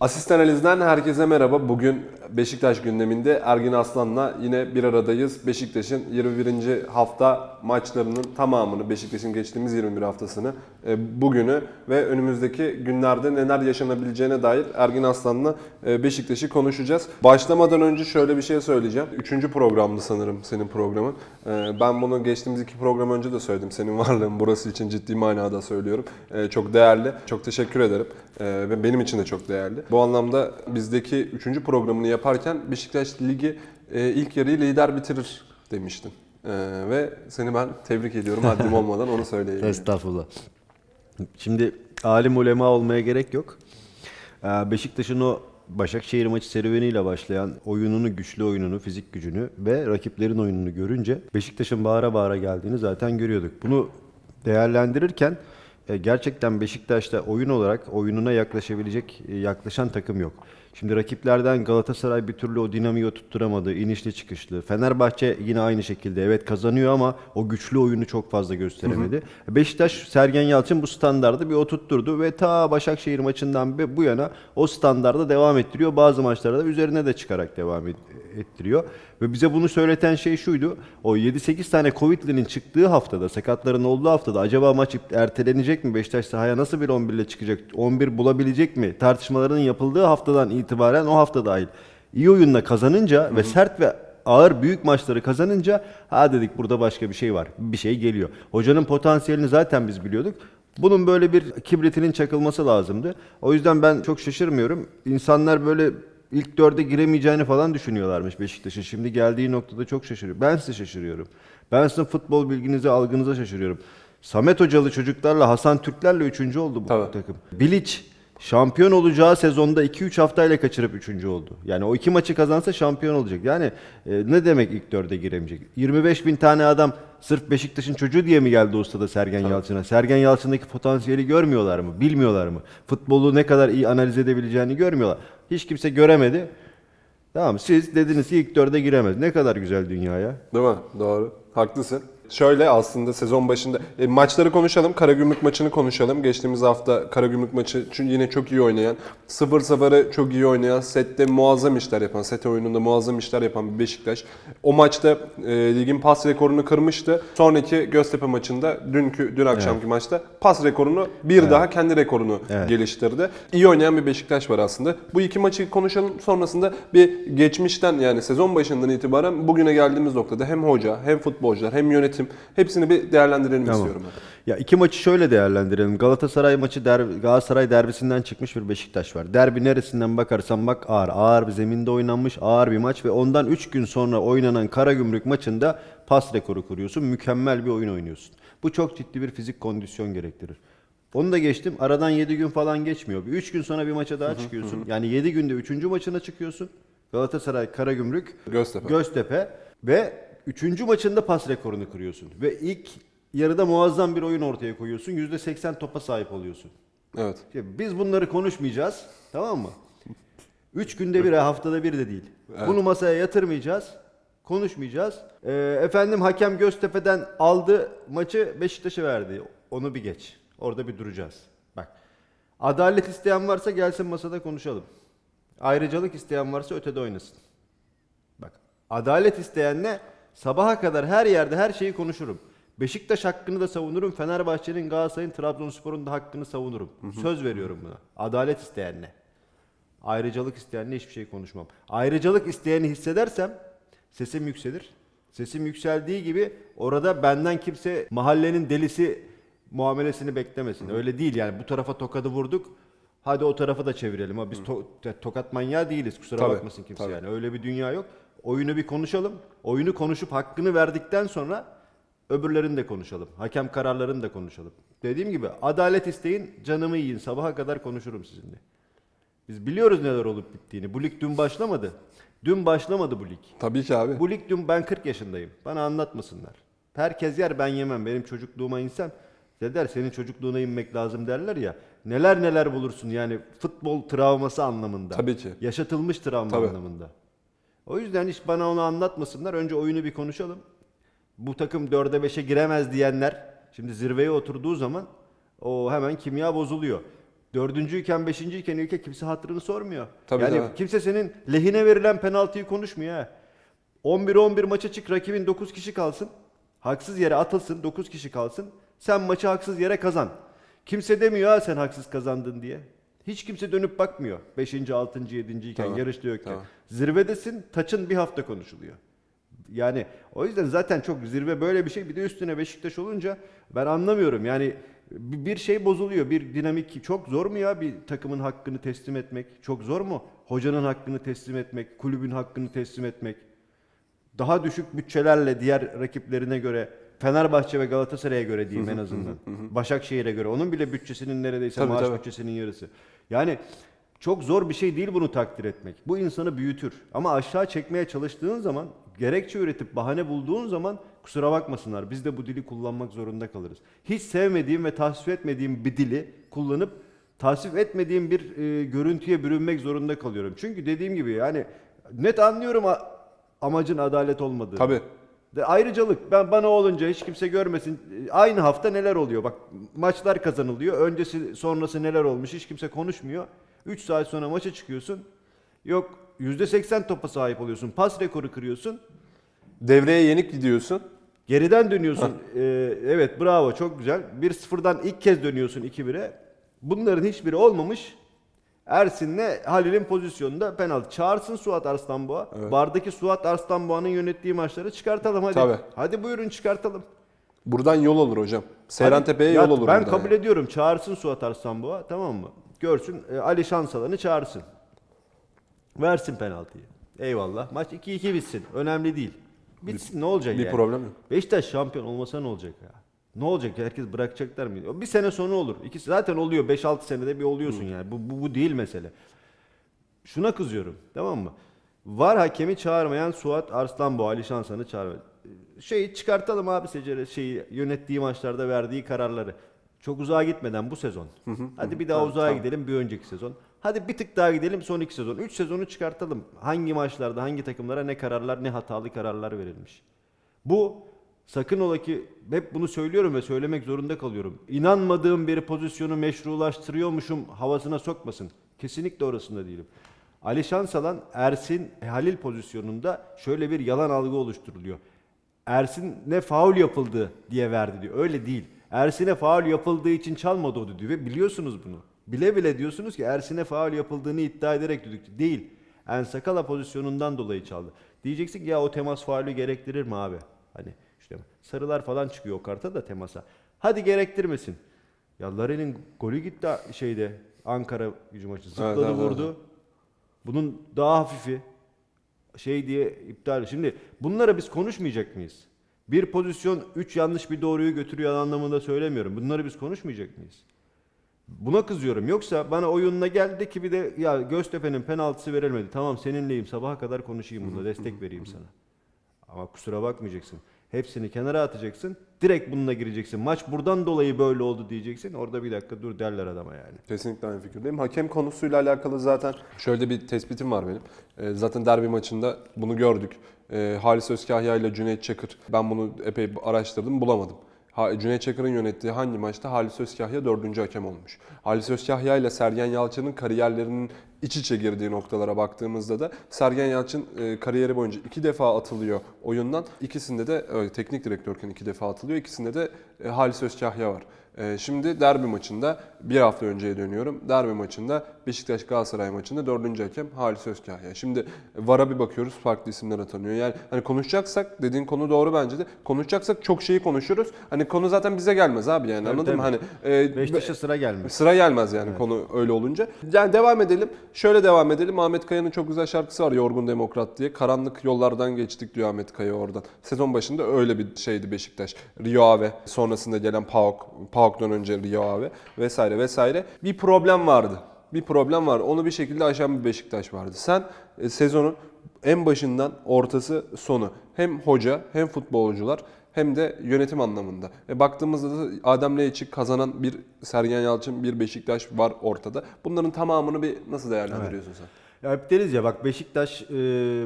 Asist Analiz'den herkese merhaba. Bugün Beşiktaş gündeminde Ergin Aslan'la yine bir aradayız. Beşiktaş'ın 21. hafta maçlarının tamamını, Beşiktaş'ın geçtiğimiz 21 haftasını, e, bugünü ve önümüzdeki günlerde neler yaşanabileceğine dair Ergin Aslan'la e, Beşiktaş'ı konuşacağız. Başlamadan önce şöyle bir şey söyleyeceğim. Üçüncü programdı sanırım senin programın. E, Ben bunu geçtiğimiz iki program önce de söyledim. Senin varlığın burası için ciddi manada söylüyorum. Çok değerli. Çok teşekkür ederim. Ve benim için de çok değerli. Bu anlamda bizdeki üçüncü programını yaparken Beşiktaş Ligi e, ilk yarıyı lider bitirir demiştin. E, Ve seni ben tebrik ediyorum haddim olmadan onu söyleyeyim. Estağfurullah. Şimdi alim ulema olmaya gerek yok. Ee, Beşiktaş'ın o Başakşehir maçı serüveniyle başlayan oyununu, güçlü oyununu, fizik gücünü ve rakiplerin oyununu görünce Beşiktaş'ın bağıra bağıra geldiğini zaten görüyorduk. Bunu değerlendirirken e, gerçekten Beşiktaş'ta oyun olarak oyununa yaklaşabilecek, e, yaklaşan takım yok. Şimdi rakiplerden Galatasaray bir türlü o dinamiği tutturamadı. inişli çıkışlı. Fenerbahçe yine aynı şekilde evet kazanıyor ama o güçlü oyunu çok fazla gösteremedi. Beşiktaş Sergen Yalçın bu standardı bir oturtturdu ve ta Başakşehir maçından bu yana o standarda devam ettiriyor. Bazı maçlarda da üzerine de çıkarak devam et- ettiriyor. Ve bize bunu söyleten şey şuydu. O 7-8 tane Covid'linin çıktığı haftada, sakatların olduğu haftada acaba maç ertelenecek mi? Beşiktaş sahaya nasıl bir 11 ile çıkacak? 11 bulabilecek mi? Tartışmaların yapıldığı haftadan itibaren o hafta dahil iyi oyunla kazanınca ve sert ve ağır büyük maçları kazanınca ha dedik burada başka bir şey var. Bir şey geliyor. Hocanın potansiyelini zaten biz biliyorduk. Bunun böyle bir kibritinin çakılması lazımdı. O yüzden ben çok şaşırmıyorum. İnsanlar böyle ilk dörde giremeyeceğini falan düşünüyorlarmış Beşiktaş'ın. Şimdi geldiği noktada çok şaşırıyor. Ben size şaşırıyorum. Ben sizin futbol bilginize, algınıza şaşırıyorum. Samet Hocalı çocuklarla, Hasan Türklerle üçüncü oldu bu Tabii. takım. Bilic şampiyon olacağı sezonda 2-3 haftayla kaçırıp üçüncü oldu. Yani o iki maçı kazansa şampiyon olacak. Yani e, ne demek ilk dörde giremeyecek? 25 bin tane adam sırf Beşiktaş'ın çocuğu diye mi geldi ustada Sergen Yalçın'a? Sergen Yalçın'daki potansiyeli görmüyorlar mı? Bilmiyorlar mı? Futbolu ne kadar iyi analiz edebileceğini görmüyorlar. Hiç kimse göremedi. Tamam siz dediniz ki ilk dörde giremez. Ne kadar güzel dünya ya. Değil mi? Doğru. Haklısın. Şöyle aslında sezon başında e, maçları konuşalım. Karagümrük maçını konuşalım. Geçtiğimiz hafta Karagümrük maçı çünkü yine çok iyi oynayan, 0-0'ı çok iyi oynayan, sette muazzam işler yapan, set oyununda muazzam işler yapan bir Beşiktaş. O maçta e, ligin pas rekorunu kırmıştı. Sonraki Göztepe maçında dünkü dün akşamki maçta pas rekorunu bir daha kendi rekorunu Evet. geliştirdi. İyi oynayan bir Beşiktaş var aslında. Bu iki maçı konuşalım. Sonrasında bir geçmişten yani sezon başından itibaren bugüne geldiğimiz noktada hem hoca hem futbolcular hem yönetim hepsini bir değerlendirelim istiyorum ben. Ya iki maçı şöyle değerlendirelim. Galatasaray maçı der, Galatasaray derbisinden çıkmış bir Beşiktaş var. Derbi neresinden bakarsan bak ağır. Ağır bir zeminde oynanmış ağır bir maç ve ondan 3 gün sonra oynanan Karagümrük maçında pas rekoru kuruyorsun. Mükemmel bir oyun oynuyorsun. Bu çok ciddi bir fizik kondisyon gerektirir. Onu da geçtim. Aradan 7 gün falan geçmiyor. Bir 3 gün sonra bir maça daha çıkıyorsun. Yani 7 günde 3. maçına çıkıyorsun. Galatasaray, Karagümrük, Göztepe. Göztepe ve 3. maçında pas rekorunu kırıyorsun. Ve ilk yarıda muazzam bir oyun ortaya koyuyorsun. %80 topa sahip oluyorsun. Evet. Şimdi biz bunları konuşmayacağız. Tamam mı? 3 günde bir, haftada bir de değil. Bunu masaya yatırmayacağız. Konuşmayacağız. Ee, efendim hakem Göztepe'den aldı maçı Beşiktaş'a verdi. Onu bir geç. Orada bir duracağız. Bak. Adalet isteyen varsa gelsin masada konuşalım. Ayrıcalık isteyen varsa ötede oynasın. Bak adalet isteyenle sabaha kadar her yerde her şeyi konuşurum. Beşiktaş hakkını da savunurum. Fenerbahçe'nin, Galatasaray'ın, Trabzonspor'un da hakkını savunurum. Söz veriyorum buna. Adalet isteyenle. Ayrıcalık isteyenle hiçbir şey konuşmam. Ayrıcalık isteyeni hissedersem sesim yükselir. Sesim yükseldiği gibi orada benden kimse mahallenin delisi muamelesini beklemesin. Öyle değil yani bu tarafa tokadı vurduk. Hadi o tarafa da çevirelim. Ha biz to- tokat manyağı değiliz. Kusura Tabii, bakmasın kimse tabii. yani. Öyle bir dünya yok. Oyunu bir konuşalım. Oyunu konuşup hakkını verdikten sonra öbürlerini de konuşalım. Hakem kararlarını da konuşalım. Dediğim gibi adalet isteyin, canımı yiyin. Sabaha kadar konuşurum sizinle. Biz biliyoruz neler olup bittiğini. Bu lig dün başlamadı. Dün başlamadı bu lig. Tabii ki abi. Bu lig dün ben 40 yaşındayım. Bana anlatmasınlar. Herkes yer ben yemem. Benim çocukluğuma insem der senin çocukluğuna inmek lazım derler ya. Neler neler bulursun yani futbol travması anlamında. Tabii ki. Yaşatılmış travma Tabii. anlamında. O yüzden hiç bana onu anlatmasınlar. Önce oyunu bir konuşalım. Bu takım 4'e 5'e giremez diyenler şimdi zirveye oturduğu zaman o hemen kimya bozuluyor. Dördüncüyken, beşinciyken ülke kimse hatırını sormuyor. Tabii, yani tabii. kimse senin lehine verilen penaltıyı konuşmuyor ha. 11-11 maça çık rakibin 9 kişi kalsın. Haksız yere atılsın 9 kişi kalsın. Sen maçı haksız yere kazan. Kimse demiyor ha sen haksız kazandın diye. Hiç kimse dönüp bakmıyor. 5. 6. 7. iken Tamam, yarışta yokken. tamam. Zirvedesin taçın bir hafta konuşuluyor. Yani o yüzden zaten çok zirve böyle bir şey. Bir de üstüne Beşiktaş olunca ben anlamıyorum. Yani bir şey bozuluyor. Bir dinamik çok zor mu ya bir takımın hakkını teslim etmek? Çok zor mu? Hocanın hakkını teslim etmek, kulübün hakkını teslim etmek. Daha düşük bütçelerle diğer rakiplerine göre Fenerbahçe ve Galatasaray'a göre diyeyim en azından. Başakşehir'e göre. Onun bile bütçesinin neredeyse Tabii, maaş tabii. bütçesinin yarısı. Yani çok zor bir şey değil bunu takdir etmek. Bu insanı büyütür. Ama aşağı çekmeye çalıştığın zaman, gerekçe üretip bahane bulduğun zaman kusura bakmasınlar. Biz de bu dili kullanmak zorunda kalırız. Hiç sevmediğim ve tasvip etmediğim bir dili kullanıp tasvip etmediğim bir e, görüntüye bürünmek zorunda kalıyorum. Çünkü dediğim gibi yani net anlıyorum a- amacın adalet olmadığı. Tabii. De ayrıcalık ben bana olunca hiç kimse görmesin. E, Aynı hafta neler oluyor? Bak maçlar kazanılıyor. Öncesi sonrası neler olmuş hiç kimse konuşmuyor. 3 saat sonra maça çıkıyorsun. Yok %80 topa sahip oluyorsun. Pas rekoru kırıyorsun. Devreye yenik gidiyorsun. Geriden dönüyorsun. Ee, evet bravo çok güzel. 1-0'dan ilk kez dönüyorsun 2-1'e. Bunların hiçbiri olmamış. Ersin'le Halil'in pozisyonunda penaltı. Çağırsın Suat Arslanboğa. Evet. Bardaki Suat Arslanboğa'nın yönettiği maçları çıkartalım hadi. Tabii. Hadi buyurun çıkartalım. Buradan yol olur hocam. Seyrantepe'ye Hadi, yol ya olur Ben kabul yani. ediyorum. Çağırsın Suat Arslanboğa tamam mı? Görsün e, Ali Şansalan'ı çağırsın. Versin penaltıyı. Eyvallah. Maç 2-2 bitsin. Önemli değil. Bitsin ne olacak Bir yani? problem yok. Beşiktaş şampiyon olmasa ne olacak ya? Ne olacak? Herkes bırakacaklar mı? Bir sene sonra olur. İkisi zaten oluyor. 5-6 senede bir oluyorsun yani. Bu, bu, bu değil mesele. Şuna kızıyorum. Tamam mı? Var hakemi çağırmayan Suat Arslanboğa, Ali Şansan'ı çağırmayan. Şeyi çıkartalım abi Secere şeyi yönettiği maçlarda verdiği kararları. Çok uzağa gitmeden bu sezon. Hadi bir daha Tamam, uzağa tamam. gidelim bir önceki sezon. Hadi bir tık daha gidelim son iki sezon. Üç sezonu çıkartalım. Hangi maçlarda hangi takımlara ne kararlar ne hatalı kararlar verilmiş. Bu sakın ola ki hep bunu söylüyorum ve söylemek zorunda kalıyorum. İnanmadığım bir pozisyonu meşrulaştırıyormuşum havasına sokmasın. Kesinlikle orasında değilim. Ali Şansalan Ersin Halil pozisyonunda şöyle bir yalan algı oluşturuluyor. Ersin ne faul yapıldı diye verdi diyor. Öyle değil. Ersin'e faul yapıldığı için çalmadı o diyor ve biliyorsunuz bunu. Bile bile diyorsunuz ki Ersin'e faul yapıldığını iddia ederek düdük. Değil. Ensakala pozisyonundan dolayı çaldı. Diyeceksin ki ya o temas faulü gerektirir mi abi? Hani işte sarılar falan çıkıyor o karta da temasa. Hadi gerektirmesin. Ya Larin'in golü gitti şeyde Ankara gücü maçı. Zıpladı evet, evet. vurdu. Bunun daha hafifi şey diye iptal. Şimdi bunlara biz konuşmayacak mıyız? Bir pozisyon 3 yanlış bir doğruyu götürüyor anlamında söylemiyorum. Bunları biz konuşmayacak mıyız? Buna kızıyorum. Yoksa bana oyununa geldi ki bir de ya Göztepe'nin penaltısı verilmedi. Tamam seninleyim sabaha kadar konuşayım bunda destek vereyim sana. Ama kusura bakmayacaksın. Hepsini kenara atacaksın. Direkt bununla gireceksin. Maç buradan dolayı böyle oldu diyeceksin. Orada bir dakika dur derler adama yani. Kesinlikle aynı fikirdeyim. Hakem konusuyla alakalı zaten şöyle bir tespitim var benim. Ee, zaten derbi maçında bunu gördük. Ee, Halis Özkahya ile Cüneyt Çakır. Ben bunu epey araştırdım bulamadım. Cüneyt Çakır'ın yönettiği hangi maçta Halis Özkahya dördüncü hakem olmuş. Halis Özkahya ile Sergen Yalçın'ın kariyerlerinin iç içe girdiği noktalara baktığımızda da Sergen Yalçın e, kariyeri boyunca iki defa atılıyor oyundan. İkisinde de teknik direktörken iki defa atılıyor. İkisinde de e, Halis Özkahya var. E, şimdi derbi maçında bir hafta önceye dönüyorum. Derbi maçında Beşiktaş Galatasaray maçında dördüncü hakem Halis Özkahya. Şimdi VAR'a bir bakıyoruz farklı isimler atanıyor. Yani hani konuşacaksak dediğin konu doğru bence de. Konuşacaksak çok şeyi konuşuruz. Hani konu zaten bize gelmez abi yani Tabii, anladın mı? Hani e, Beşiktaş'a sıra gelmez. Sıra gelmez yani konu öyle olunca. Yani devam edelim. Şöyle devam edelim. Ahmet Kaya'nın çok güzel şarkısı var Yorgun Demokrat diye. Karanlık yollardan geçtik diyor Ahmet Kaya oradan. Sezon başında öyle bir şeydi Beşiktaş. Rio Ave sonrasında gelen PAOK, PAOK'tan önce Rio Ave vesaire vesaire. Bir problem vardı. Bir problem var. Onu bir şekilde aşan bir Beşiktaş vardı. Sen e, sezonun en başından ortası sonu hem hoca hem futbolcular hem de yönetim anlamında. E baktığımızda da Adem Laiç'i kazanan bir Sergen Yalçın, bir Beşiktaş var ortada. Bunların tamamını bir nasıl değerlendiriyorsun sen? Ya hep deriz ya bak Beşiktaş e,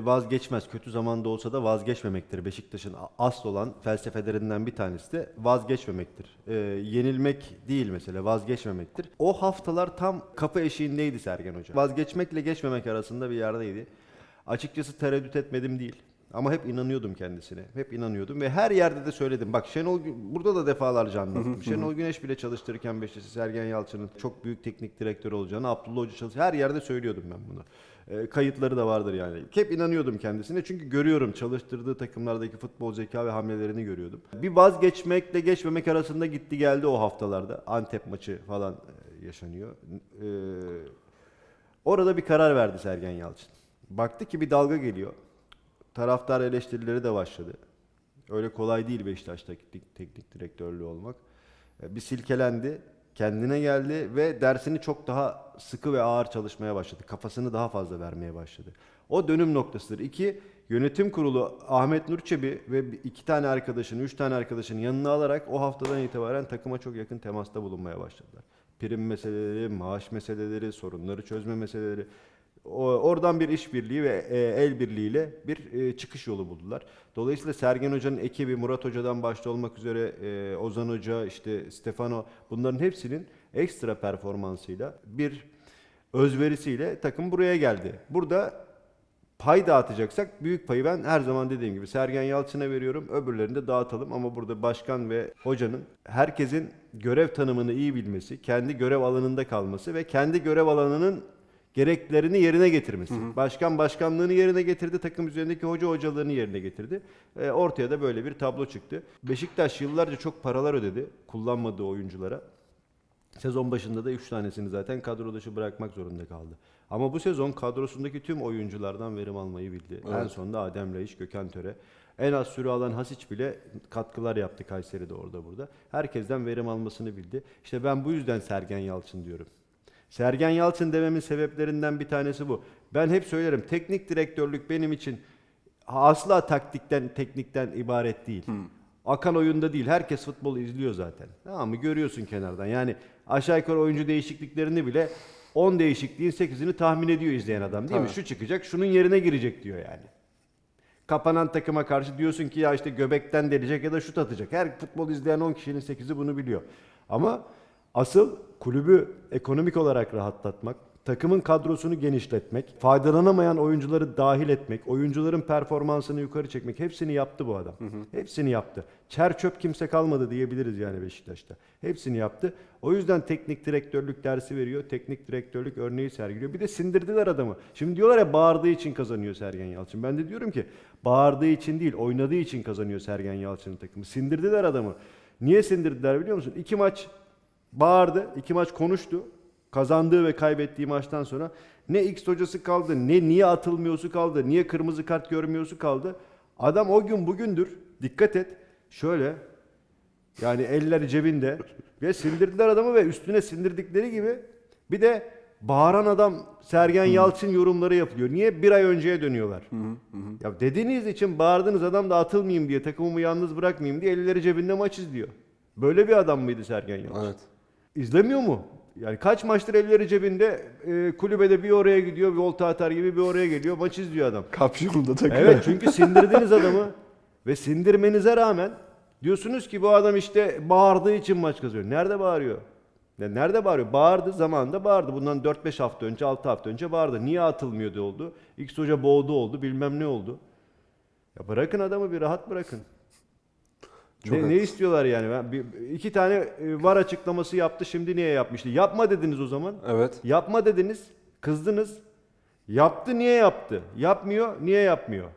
vazgeçmez. Kötü zamanda olsa da vazgeçmemektir. Beşiktaş'ın asıl olan felsefelerinden bir tanesi de vazgeçmemektir. E, yenilmek değil mesela vazgeçmemektir. O haftalar tam kapı eşiğindeydi Sergen Hoca. Vazgeçmekle geçmemek arasında bir yerdeydi. Açıkçası tereddüt etmedim değil. Ama hep inanıyordum kendisine. Hep inanıyordum ve her yerde de söyledim. Bak Şenol burada da defalarca anlattım. Şenol Güneş bile çalıştırırken Beşiktaş'ı Sergen Yalçın'ın çok büyük teknik direktör olacağını, Abdullah Hoca çalış her yerde söylüyordum ben bunu. Ee, kayıtları da vardır yani. Hep inanıyordum kendisine çünkü görüyorum çalıştırdığı takımlardaki futbol zeka ve hamlelerini görüyordum. Bir vazgeçmekle geçmemek arasında gitti geldi o haftalarda. Antep maçı falan e, yaşanıyor. Ee, orada bir karar verdi Sergen Yalçın. Baktı ki bir dalga geliyor. Taraftar eleştirileri de başladı. Öyle kolay değil Beşiktaş'ta teknik, teknik direktörlüğü olmak. E, Bir silkelendi, kendine geldi ve dersini çok daha sıkı ve ağır çalışmaya başladı. Kafasını daha fazla vermeye başladı. O dönüm noktasıdır. İki, yönetim kurulu Ahmet Nurçebi ve iki tane arkadaşını, üç tane arkadaşını yanına alarak o haftadan itibaren takıma çok yakın temasta bulunmaya başladılar. Prim meseleleri, maaş meseleleri, sorunları çözme meseleleri. Oradan bir işbirliği ve e, el birliğiyle bir e, çıkış yolu buldular. Dolayısıyla Sergen Hoca'nın ekibi Murat Hoca'dan başta olmak üzere e, Ozan Hoca, işte Stefano bunların hepsinin ekstra performansıyla bir özverisiyle takım buraya geldi. Burada pay dağıtacaksak büyük payı ben her zaman dediğim gibi Sergen Yalçın'a veriyorum. Öbürlerini de dağıtalım ama burada başkan ve hocanın herkesin görev tanımını iyi bilmesi, kendi görev alanında kalması ve kendi görev alanının gereklerini yerine getirmesi. Başkan başkanlığını yerine getirdi, takım üzerindeki hoca hocalığını yerine getirdi. E, ortaya da böyle bir tablo çıktı. Beşiktaş yıllarca çok paralar ödedi kullanmadığı oyunculara. Sezon başında da 3 tanesini zaten kadro dışı bırakmak zorunda kaldı. Ama bu sezon kadrosundaki tüm oyunculardan verim almayı bildi. En sonunda Adem Laiş, Gökhan Töre. En az süre alan Hasic bile katkılar yaptı Kayseri'de orada burada. Herkesten verim almasını bildi. İşte ben bu yüzden Sergen Yalçın diyorum. Sergen Yalçın dememin sebeplerinden bir tanesi bu. Ben hep söylerim teknik direktörlük benim için asla taktikten, teknikten ibaret değil. Akan oyunda değil. Herkes futbolu izliyor zaten. Tamam mı? Görüyorsun kenardan. Yani aşağı yukarı oyuncu değişikliklerini bile 10 değişikliğin 8'ini tahmin ediyor izleyen adam değil mi? Tabii. Şu çıkacak, şunun yerine girecek diyor yani. Kapanan takıma karşı diyorsun ki ya işte göbekten delecek ya da şut atacak. Her futbol izleyen 10 kişinin 8'i bunu biliyor. Ama asıl kulübü ekonomik olarak rahatlatmak, takımın kadrosunu genişletmek, faydalanamayan oyuncuları dahil etmek, oyuncuların performansını yukarı çekmek hepsini yaptı bu adam. Hepsini yaptı. Çer çöp kimse kalmadı diyebiliriz yani Beşiktaş'ta. Hepsini yaptı. O yüzden teknik direktörlük dersi veriyor. Teknik direktörlük örneği sergiliyor. Bir de sindirdiler adamı. Şimdi diyorlar ya bağırdığı için kazanıyor Sergen Yalçın. Ben de diyorum ki bağırdığı için değil oynadığı için kazanıyor Sergen Yalçın'ın takımı. Sindirdiler adamı. Niye sindirdiler biliyor musun? İki maç bağırdı. iki maç konuştu. Kazandığı ve kaybettiği maçtan sonra ne X hocası kaldı, ne niye atılmıyorsu kaldı, niye kırmızı kart görmüyorsu kaldı. Adam o gün bugündür. Dikkat et. Şöyle yani eller cebinde ve sindirdiler adamı ve üstüne sindirdikleri gibi bir de bağıran adam Sergen Yalçın yorumları yapılıyor. Niye? Bir ay önceye dönüyorlar. Ya dediğiniz için bağırdığınız adam da atılmayayım diye, takımımı yalnız bırakmayayım diye elleri cebinde maç izliyor. Böyle bir adam mıydı Sergen Yalçın? Evet. İzlemiyor mu? Yani kaç maçtır elleri cebinde e, kulübede bir oraya gidiyor, bir volta atar gibi bir oraya geliyor, maç izliyor adam. Kapşonunda takıyor. Evet çünkü sindirdiniz adamı ve sindirmenize rağmen diyorsunuz ki bu adam işte bağırdığı için maç kazanıyor. Nerede bağırıyor? Ya Nerede bağırıyor? Bağırdı zamanında bağırdı. Bundan 4-5 hafta önce 6 hafta önce bağırdı. Niye atılmıyordu oldu? X hoca boğdu oldu bilmem ne oldu. Ya bırakın adamı bir rahat bırakın. Çok ne, ne haklısın. istiyorlar yani? Ben bir, iki tane e, var açıklaması yaptı şimdi niye yapmıştı? Yapma dediniz o zaman. Evet. Yapma dediniz, kızdınız. Yaptı niye yaptı? Yapmıyor, niye yapmıyor?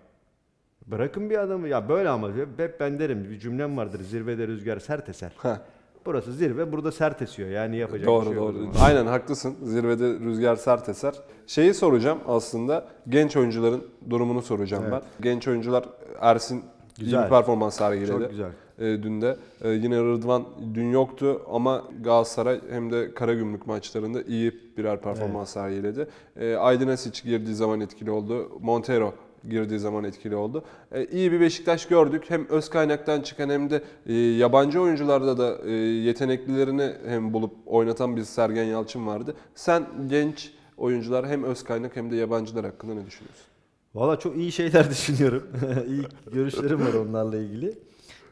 Bırakın bir adamı. Ya böyle ama hep, ben derim bir cümlem vardır. Zirvede rüzgar sert eser. Heh. Burası zirve, burada sert esiyor. Yani yapacak bir Doğru şey yok. doğru. Aynen haklısın. Zirvede rüzgar sert eser. Şeyi soracağım aslında. Genç oyuncuların durumunu soracağım Evet. ben. Genç oyuncular Ersin iyi Güzel. bir performans sergiledi. Çok güzel. E, dün de. E, yine Rıdvan dün yoktu ama Galatasaray hem de Karagümrük maçlarında iyi birer performans sergiledi. E, Aydın Asic girdiği zaman etkili oldu. Montero girdiği zaman etkili oldu. E, iyi bir Beşiktaş gördük. Hem öz kaynaktan çıkan hem de e, yabancı oyuncularda da e, yeteneklilerini hem bulup oynatan bir Sergen Yalçın vardı. Sen genç oyuncular hem öz kaynak hem de yabancılar hakkında ne düşünüyorsun? Valla çok iyi şeyler düşünüyorum. iyi görüşlerim var onlarla ilgili.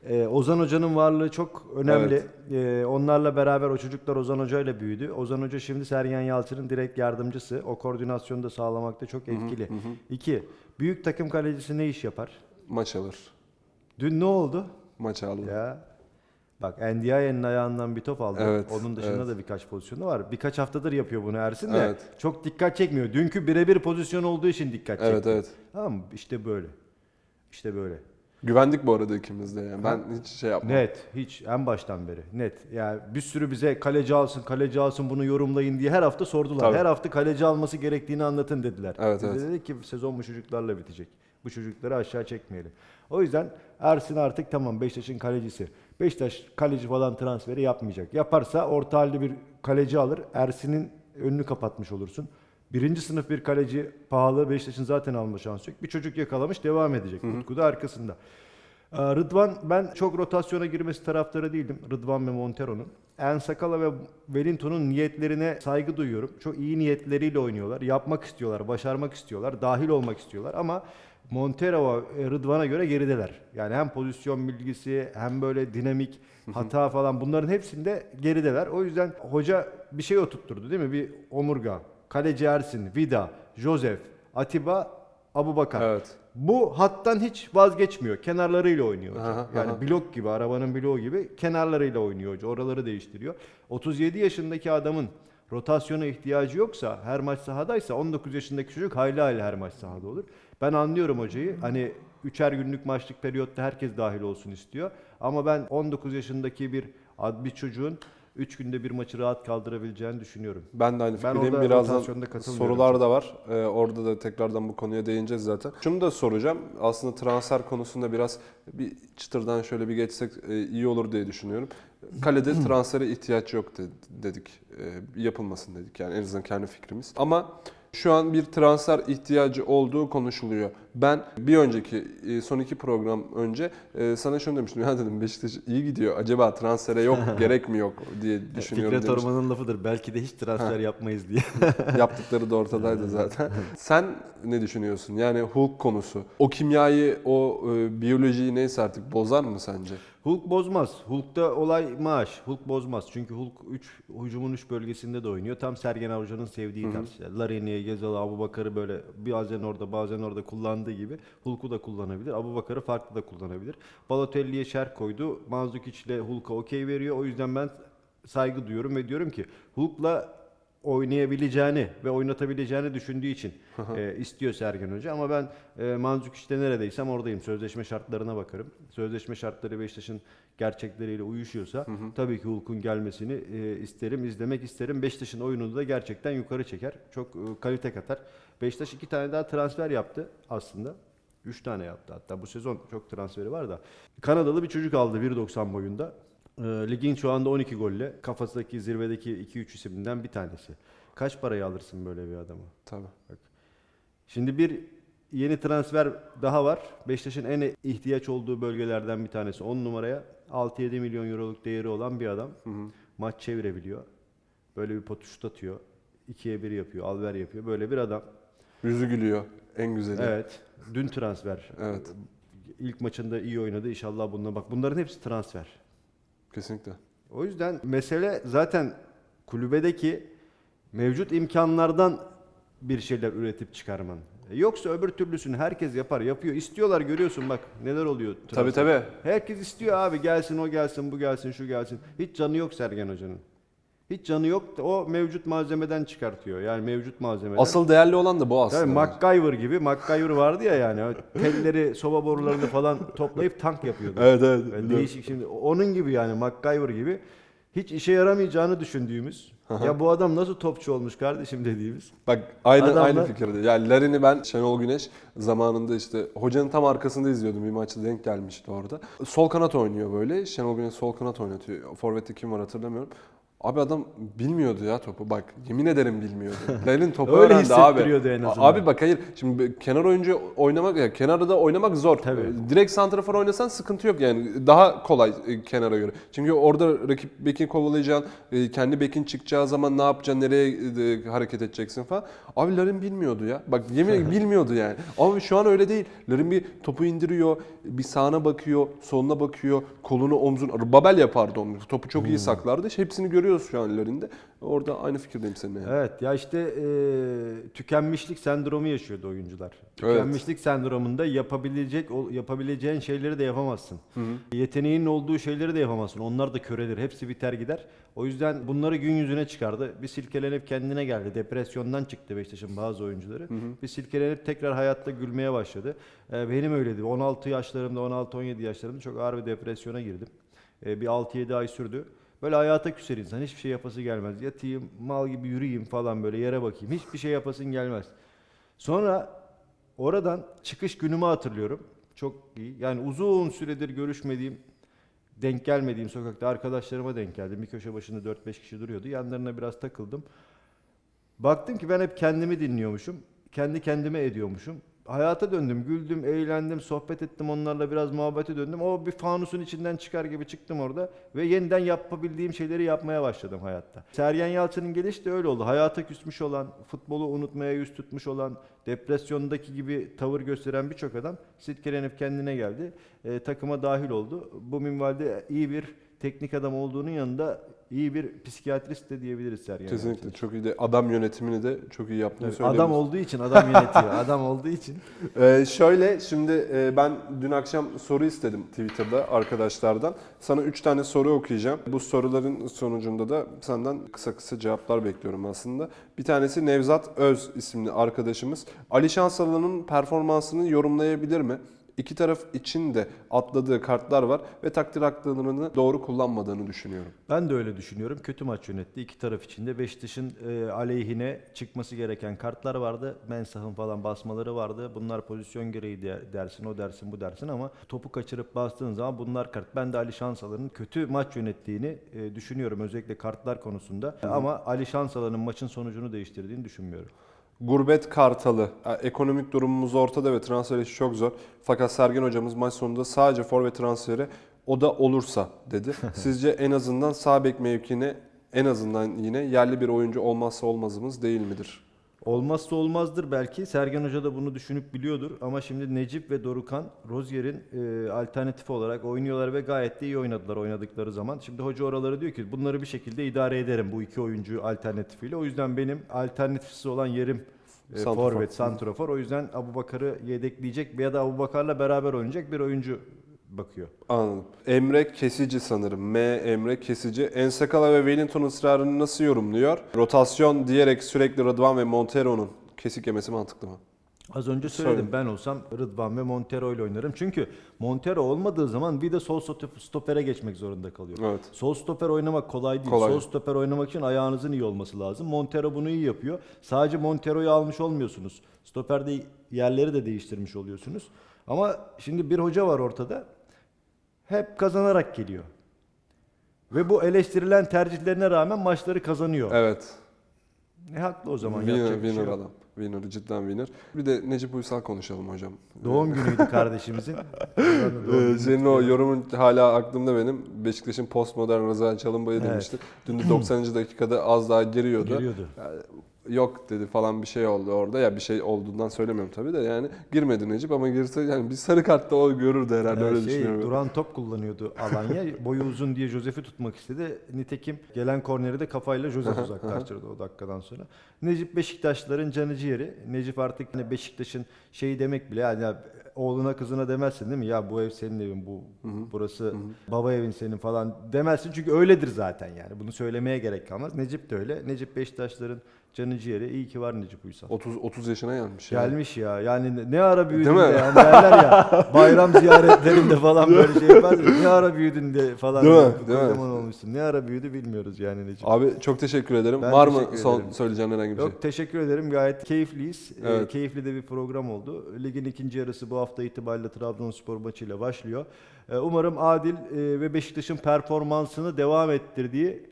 Ee, Ozan Hoca'nın varlığı çok önemli. Ee, onlarla beraber o çocuklar Ozan Hoca ile büyüdü. Ozan Hoca şimdi Sergen Yalçın'ın direkt yardımcısı. O koordinasyonu da sağlamakta çok etkili. İki, büyük takım kalecisi ne iş yapar? Maç alır. Dün ne oldu? Maç aldı. Ya bak Ndiaye'nin ayağından bir top aldı. Evet, Onun dışında evet. da birkaç pozisyonu var. Birkaç haftadır yapıyor bunu Ersin de. Evet. Çok dikkat çekmiyor. Dünkü birebir pozisyon olduğu için dikkat çekti. Evet evet. Tamam mı? İşte böyle. İşte böyle. Güvendik bu arada ikimiz de yani. Ben hiç şey yapmam. Net. Hiç en baştan beri. Net. Yani bir sürü bize kaleci alsın, kaleci alsın bunu yorumlayın diye her hafta sordular. Tabii. Her hafta kaleci alması gerektiğini anlatın dediler. Evet, Biz de evet. dedik ki sezon bu çocuklarla bitecek. Bu çocukları aşağı çekmeyelim. O yüzden Ersin artık tamam Beşiktaş'ın kalecisi. Beşiktaş kaleci falan transferi yapmayacak. Yaparsa orta halli bir kaleci alır. Ersin'in önünü kapatmış olursun. Birinci sınıf bir kaleci pahalı. Beşiktaş'ın zaten alma şansı yok. Bir çocuk yakalamış devam edecek. Utku da arkasında. Ee, Rıdvan ben çok rotasyona girmesi taraftarı değildim. Rıdvan ve Montero'nun. Ensakala ve Wellington'un niyetlerine saygı duyuyorum. Çok iyi niyetleriyle oynuyorlar. Yapmak istiyorlar, başarmak istiyorlar, dahil olmak istiyorlar ama Montero ve Rıdvan'a göre gerideler. Yani hem pozisyon bilgisi hem böyle dinamik hata falan bunların hepsinde gerideler. O yüzden hoca bir şey oturtturdu değil mi? Bir omurga. Kaleci Ersin, Vida, Josef, Atiba, Abubakar. Evet. Bu hattan hiç vazgeçmiyor. Kenarlarıyla oynuyor hoca. Aha, yani aha. blok gibi, arabanın bloğu gibi kenarlarıyla oynuyor hoca. Oraları değiştiriyor. 37 yaşındaki adamın rotasyona ihtiyacı yoksa, her maç sahadaysa 19 yaşındaki çocuk hayli hayli her maç sahada olur. Ben anlıyorum hocayı. Hani üçer günlük maçlık periyotta herkes dahil olsun istiyor. Ama ben 19 yaşındaki bir bir çocuğun 3 günde bir maçı rahat kaldırabileceğini düşünüyorum. Ben de aynı Ben fikirdeyim. Birazdan sorular da var. Ee, orada da tekrardan bu konuya değineceğiz zaten. Şunu da soracağım. Aslında transfer konusunda biraz bir çıtırdan şöyle bir geçsek e, iyi olur diye düşünüyorum. Kalede transfere ihtiyaç yok de- dedik. E, yapılmasın dedik yani en azından kendi fikrimiz. Ama şu an bir transfer ihtiyacı olduğu konuşuluyor. Ben bir önceki e, son iki program önce e, sana şunu demiştim. Ya dedim Beşiktaş iyi gidiyor. Acaba transfere yok gerek mi yok diye düşünüyorum Fikret demiştim. Orman'ın lafıdır. Belki de hiç transfer yapmayız diye. Yaptıkları da ortadaydı zaten. Sen ne düşünüyorsun? Yani Hulk konusu. O kimyayı, o e, biyolojiyi neyse artık bozar mı sence? Hulk bozmaz. Hulk'ta olay maaş. Hulk bozmaz. Çünkü Hulk 3 hücumun 3 bölgesinde de oynuyor. Tam Sergen Hoca'nın sevdiği tarz. Yani Larin'i, Gezal'ı, Abubakar'ı böyle bazen orada bazen orada kullandığı gibi Hulk'u da kullanabilir. Abubakar'ı farklı da kullanabilir. Balotelli'ye şer koydu. Manzukic ile Hulk'a okey veriyor. O yüzden ben saygı duyuyorum ve diyorum ki Hulk'la oynayabileceğini ve oynatabileceğini düşündüğü için e, istiyor Sergen Hoca. Ama ben e, Manzukic'te neredeysem oradayım. Sözleşme şartlarına bakarım. Sözleşme şartları Beşiktaş'ın gerçekleriyle uyuşuyorsa tabii ki Hulk'un gelmesini e, isterim, izlemek isterim. Beşiktaş'ın oyununu da gerçekten yukarı çeker. Çok e, kalite katar. Beşiktaş iki tane daha transfer yaptı aslında. Üç tane yaptı hatta. Bu sezon çok transferi var da. Kanadalı bir çocuk aldı 1.90 boyunda. Ee, ligin şu anda 12 golle. Kafasındaki zirvedeki 2-3 isimden bir tanesi. Kaç parayı alırsın böyle bir adamı? Tabii. Şimdi bir yeni transfer daha var. Beşiktaş'ın en ihtiyaç olduğu bölgelerden bir tanesi. 10 numaraya 6-7 milyon euroluk değeri olan bir adam. Maç çevirebiliyor. Böyle bir potu şut atıyor. 2'ye 1 yapıyor, alver yapıyor. Böyle bir adam. Yüzü gülüyor. En güzeli. Evet. Dün transfer. Evet. İlk maçında iyi oynadı. İnşallah bununla bak. Bunların hepsi transfer. Kesinlikle. O yüzden mesele zaten kulübedeki mevcut imkanlardan bir şeyler üretip çıkarman. E, Yoksa öbür türlüsünü herkes yapar, yapıyor. İstiyorlar görüyorsun bak neler oluyor. Tabii transfer. tabii. Herkes istiyor abi gelsin o gelsin bu gelsin şu gelsin. Hiç canı yok Sergen Hoca'nın. Hiç canı yok. O mevcut malzemeden çıkartıyor. Yani mevcut malzemeden. Asıl değerli olan da bu aslında. Tabii MacGyver gibi. MacGyver vardı ya yani. Telleri, soba borularını falan toplayıp tank yapıyordu. Evet evet. Yani değişik şimdi onun gibi yani MacGyver gibi hiç işe yaramayacağını düşündüğümüz ya bu adam nasıl topçu olmuş kardeşim dediğimiz. Bak aynı Adamlar- aynı fikirde. Yani Larin'i ben Şenol Güneş zamanında işte hocanın tam arkasında izliyordum. Bir maçta denk gelmişti orada. Sol kanat oynuyor böyle. Şenol Güneş sol kanat oynatıyor. Forvet'te kim var hatırlamıyorum. Abi adam bilmiyordu ya topu. Bak yemin ederim bilmiyordu. Larin topu Öyle öğrendi abi. en azından. Abi bak hayır. Şimdi kenar oyuncu oynamak ya kenarda oynamak zor. Tabii. Direkt santrafor oynasan sıkıntı yok yani. Daha kolay e, kenara göre. Çünkü orada rakip bekin kovalayacaksın. e, Kendi bekin çıkacağı zaman ne yapacaksın? Nereye e, hareket edeceksin falan. Abi Larin bilmiyordu ya. Bak yemin bilmiyordu yani. Ama şu an öyle değil. Larin bir topu indiriyor. Bir sağına bakıyor. Soluna bakıyor. Kolunu omzunu. Babel yapardı onu. Topu çok iyi Hmm. saklardı. Hepsini görüyoruz şu an. Orada aynı fikirdeyim seninle. yani. Evet ya işte e, tükenmişlik sendromu yaşıyordu oyuncular. Tükenmişlik sendromunda yapabilecek yapabileceğin şeyleri de yapamazsın. Yeteneğinin olduğu şeyleri de yapamazsın. Onlar da körelir. Hepsi biter gider. O yüzden bunları gün yüzüne çıkardı. Bir silkelenip kendine geldi. Depresyondan çıktı Beşiktaş'ın bazı oyuncuları. Bir silkelenip tekrar hayatta gülmeye başladı. E, benim öyleydi. 16 yaşlarımda, 16-17 yaşlarımda çok ağır bir depresyona girdim. E, bir 6-7 ay sürdü. Böyle hayata küser insan. Hiçbir şey yapası gelmez. Yatayım, mal gibi yürüyeyim falan böyle yere bakayım. Hiçbir şey yapasın gelmez. Sonra oradan çıkış günümü hatırlıyorum. Çok iyi. Yani uzun süredir görüşmediğim, denk gelmediğim sokakta arkadaşlarıma denk geldim. Bir köşe başında 4-5 kişi duruyordu. Yanlarına biraz takıldım. Baktım ki ben hep kendimi dinliyormuşum. Kendi kendime ediyormuşum. Hayata döndüm, güldüm, eğlendim, sohbet ettim onlarla biraz muhabbete döndüm. O bir fanusun içinden çıkar gibi çıktım orada ve yeniden yapabildiğim şeyleri yapmaya başladım hayatta. Sergen Yalçın'ın gelişi de öyle oldu. Hayata küsmüş olan, futbolu unutmaya yüz tutmuş olan, depresyondaki gibi tavır gösteren birçok adam silkelenip kendine geldi. E, takıma dahil oldu. Bu minvalde iyi bir teknik adam olduğunun yanında iyi bir psikiyatrist de diyebiliriz Sergen Yalçın. Kesinlikle çok iyi de adam yönetimini de çok iyi yaptığını Evet, adam olduğu için adam yönetiyor. adam olduğu için. Ee, şöyle şimdi e, ben dün akşam soru istedim Twitter'da arkadaşlardan. Sana 3 tane soru okuyacağım. Bu soruların sonucunda da senden kısa kısa cevaplar bekliyorum aslında. Bir tanesi Nevzat Öz isimli arkadaşımız. Ali Şansalan'ın performansını yorumlayabilir mi? İki taraf için de atladığı kartlar var ve takdir haklarını doğru kullanmadığını düşünüyorum. Ben de öyle düşünüyorum. Kötü maç yönetti. İki taraf için de Beşiktaş'ın e, aleyhine çıkması gereken kartlar vardı. Mensah'ın falan basmaları vardı. Bunlar pozisyon gereği de- dersin, o dersin, bu dersin ama topu kaçırıp bastığın zaman bunlar kart. Ben de Ali Şansalan'ın kötü maç yönettiğini e, düşünüyorum. Özellikle kartlar konusunda. Ama Ali Şansalan'ın maçın sonucunu değiştirdiğini düşünmüyorum. Gurbet Kartalı. Ekonomik durumumuz ortada ve transfer işi çok zor. Fakat Sergen hocamız maç sonunda sadece forvet transferi o da olursa dedi. Sizce en azından sağ bek mevkine en azından yine yerli bir oyuncu olmazsa olmazımız değil midir? Olmazsa olmazdır belki. Sergen Hoca da bunu düşünüp biliyordur. Ama şimdi Necip ve Dorukan Rozier'in e, alternatifi olarak oynuyorlar ve gayet de iyi oynadılar oynadıkları zaman. Şimdi hoca oraları diyor ki bunları bir şekilde idare ederim bu iki oyuncu alternatifiyle. O yüzden benim alternatifsiz olan yerim e, Santrafor. forvet, santrafor. O yüzden Abu Bakar'ı yedekleyecek ya da Abu Bakar'la beraber oynayacak bir oyuncu bakıyor. Anladım. Emre Kesici sanırım. M. Emre Kesici. Ensakala ve Wellington ısrarını nasıl yorumluyor? Rotasyon diyerek sürekli Rıdvan ve Montero'nun kesik yemesi mantıklı mı? Az önce söyledim Söyle. ben olsam Rıdvan ve Montero ile oynarım. Çünkü Montero olmadığı zaman bir de sol stop- stopere geçmek zorunda kalıyor. Evet. Sol stoper oynamak kolay değil. Kolay. Sol stoper oynamak için ayağınızın iyi olması lazım. Montero bunu iyi yapıyor. Sadece Montero'yu almış olmuyorsunuz. Stoperde yerleri de değiştirmiş oluyorsunuz. Ama şimdi bir hoca var ortada. Hep kazanarak geliyor. Ve bu eleştirilen tercihlerine rağmen maçları kazanıyor. Evet. Ne haklı o zaman Winner, yapacak bir şey winner yok. adam. Winner, cidden winner. Bir de Necip Uysal konuşalım hocam. Doğum günüydü kardeşimizin. Ee, senin o yorumun hala aklımda benim. Beşiktaş'ın postmodern Rıza Çalınbay'ı Evet. demiştin. Dün de 90. dakikada az daha giriyordu. Geliyordu. Yani yok dedi falan bir şey oldu orada. Ya bir şey olduğundan söylemiyorum tabii de yani girmedi Necip ama girse yani bir sarı kartta o görürdü herhalde öyle şey, düşünüyorum. duran top kullanıyordu Alanya. Boyu uzun diye Josef'i tutmak istedi. Nitekim gelen korneri de kafayla Josef uzaklaştırdı o dakikadan sonra. Necip Beşiktaşların canı ciğeri. Necip artık hani Beşiktaş'ın şeyi demek bile yani ya oğluna kızına demezsin değil mi? Ya bu ev senin evin, bu burası baba evin senin falan demezsin. Çünkü öyledir zaten yani. Bunu söylemeye gerek kalmaz. Necip de öyle. Necip Beşiktaşların canı ciğeri. İyi ki var Necip Uysal. 30 30 yaşına gelmiş. yani. Gelmiş ya. Yani ne- ara büyüdün Değil mi? de yani derler ya. Bayram ziyaretlerinde falan böyle şey yaparsın. Ne ara büyüdün de falan. Değil mi? Değil mi? Kocaman olmuşsun. Ne ara büyüdü bilmiyoruz yani Necip. Abi çok teşekkür ederim. Ben Var mı teşekkür son ederim. söyleyeceğin herhangi bir şey? Yok teşekkür ederim. Gayet keyifliyiz. Ee, Evet. keyifli de bir program oldu. Ligin ikinci yarısı bu hafta itibariyle Trabzonspor maçıyla başlıyor. Ee, umarım adil e, ve Beşiktaş'ın performansını devam ettirdiği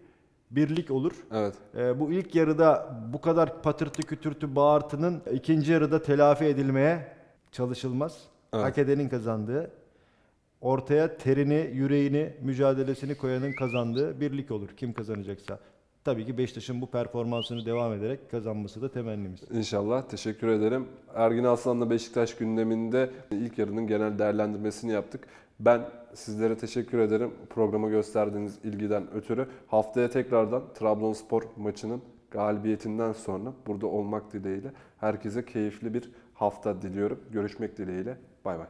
birlik olur. Evet. Ee, bu ilk yarıda bu kadar patırtı kütürtü bağırtının ikinci yarıda telafi edilmeye çalışılmaz. Evet. Hak edenin kazandığı, ortaya terini, yüreğini, mücadelesini koyanın kazandığı birlik olur. Kim kazanacaksa. Tabii ki Beşiktaş'ın bu performansını devam ederek kazanması da temennimiz. İnşallah. Teşekkür ederim. Ergin Aslan'la Beşiktaş gündeminde ilk yarının genel değerlendirmesini yaptık. Ben sizlere teşekkür ederim programa gösterdiğiniz ilgiden ötürü. Haftaya tekrardan Trabzonspor maçının galibiyetinden sonra burada olmak dileğiyle herkese keyifli bir hafta diliyorum. Görüşmek dileğiyle. Bay bay.